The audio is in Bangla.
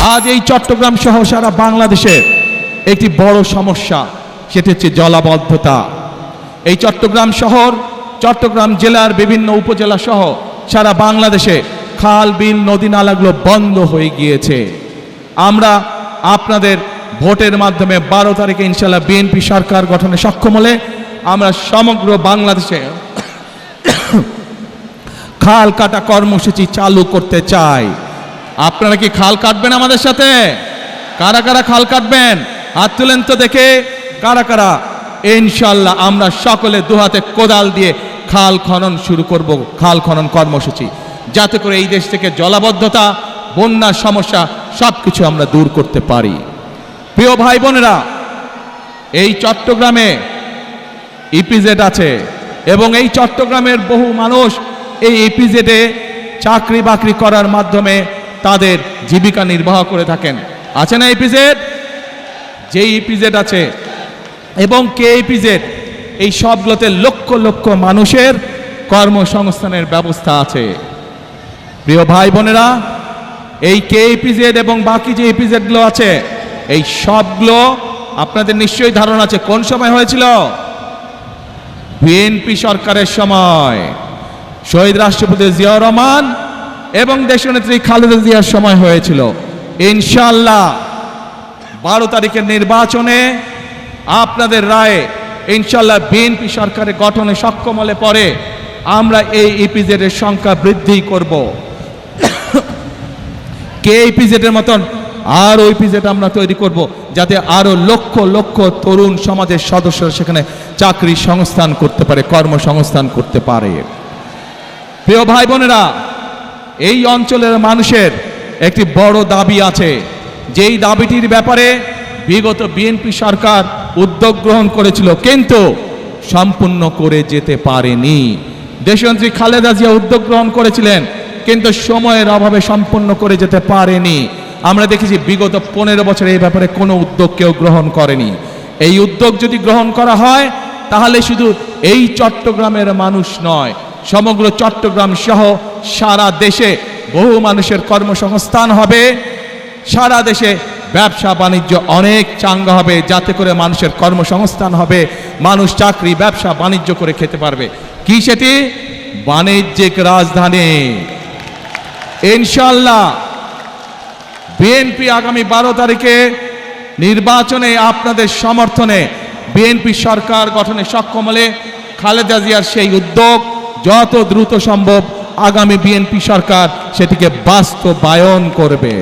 আজ এই চট্টগ্রাম সহ সারা বাংলাদেশের একটি বড় সমস্যা, সেটি হচ্ছে জলাবদ্ধতা। এই চট্টগ্রাম শহর, চট্টগ্রাম জেলার বিভিন্ন উপজেলা সহ সারা বাংলাদেশে খাল, বিল, নদী, নালাগুলো বন্ধ হয়ে গিয়েছে। আমরা আপনাদের ভোটের মাধ্যমে বারো তারিখে ইনশাল্লাহ বিএনপি সরকার গঠনে সক্ষম হলে আমরা সমগ্র বাংলাদেশে খাল কাটা কর্মসূচি চালু করতে চাই। আপনারা কি খাল কাটবেন আমাদের সাথে? কারা কারা খাল কাটবেন? হাত তুলেন তো দেখে। কারা কারা? ইনশাল্লাহ আমরা সকলে দুহাতে কোদাল দিয়ে খাল খনন শুরু করব, খাল খনন কর্মসূচি। যাতে করে এই দেশ থেকে জলাবদ্ধতা, বন্যার সমস্যা সব কিছু আমরা দূর করতে পারি। প্রিয় ভাই বোনেরা, এই চট্টগ্রামে ইপিজেড আছে এবং এই চট্টগ্রামের বহু মানুষ এই ইপিজেডে চাকরি বাকরি করার মাধ্যমে তাদের জীবিকা নির্বাহ করে থাকেন। আছে না ইপিজেড যে ইপিজেড আছে। এবং কে ইপিজেড এই সবগুলোতে লক্ষ লক্ষ মানুষের কর্মসংস্থানের ব্যবস্থা আছে। প্রিয় ভাই বোনেরা, এই কে ইপিজেড এবং বাকি যে ইপিজেডগুলো আছে, এই সবগুলো আপনাদের নিশ্চয়ই ধারণা আছে। কোন সময় হয়েছিল? বিএনপি সরকারের সময়। শহীদ রাষ্ট্রপতি জিয়াউর রহমান এবং দেশনেত্রী খালেদা জিয়ার সময় হয়েছিল। ইনশাল্লাহ বারো তারিখের নির্বাচনে আপনাদের রায়ে ইনশাল্লাহ বিএনপি সরকারের গঠনে সক্ষম হলে পরে আমরা এই ইপিজেডের সংখ্যা বৃদ্ধি করব। কে ইপিজেডের মতন? আরও ইপিজেড আমরা তৈরি করব যাতে আরও লক্ষ লক্ষ তরুণ সমাজের সদস্যরা সেখানে চাকরি সংস্থান করতে পারে, কর্মসংস্থান করতে পারে। প্রিয় ভাই বোনেরা এই অঞ্চলের মানুষের একটি বড় দাবি আছে। যেই দাবিটির ব্যাপারে বিগত বিএনপি সরকার উদ্যোগ গ্রহণ করেছিল, কিন্তু সম্পূর্ণ করে যেতে পারেনি। দেশমন্ত্রী খালেদা জিয়া উদ্যোগ গ্রহণ করেছিলেন, কিন্তু সময়ের অভাবে সম্পূর্ণ করে যেতে পারেনি। আমরা দেখেছি বিগত পনেরো বছরে এই ব্যাপারে কোনো উদ্যোগ কেউ গ্রহণ করেনি। এই উদ্যোগ যদি গ্রহণ করা হয়, তাহলে শুধু এই চট্টগ্রামের মানুষ নয় সমগ্র চট্টগ্রাম সহ সারা দেশে বহু মানুষের কর্মসংস্থান হবে। সারা দেশে ব্যবসা বাণিজ্য অনেক চাঙ্গা হবে, যাতে করে মানুষের কর্মসংস্থান হবে। মানুষ চাকরি, ব্যবসা, বাণিজ্য করে খেতে পারবে। কি সেটি? বাণিজ্যিক রাজধানী। ইনশাল্লাহ বিএনপি আগামী বারো তারিখে নির্বাচনে আপনাদের সমর্থনে বিএনপি সরকার গঠনে সক্ষম হলে খালেদা জিয়ার সেই উদ্যোগ যত দ্রুত সম্ভব আগামী বিএনপি সরকার সেটিকে বাস্তবায়ন করবে।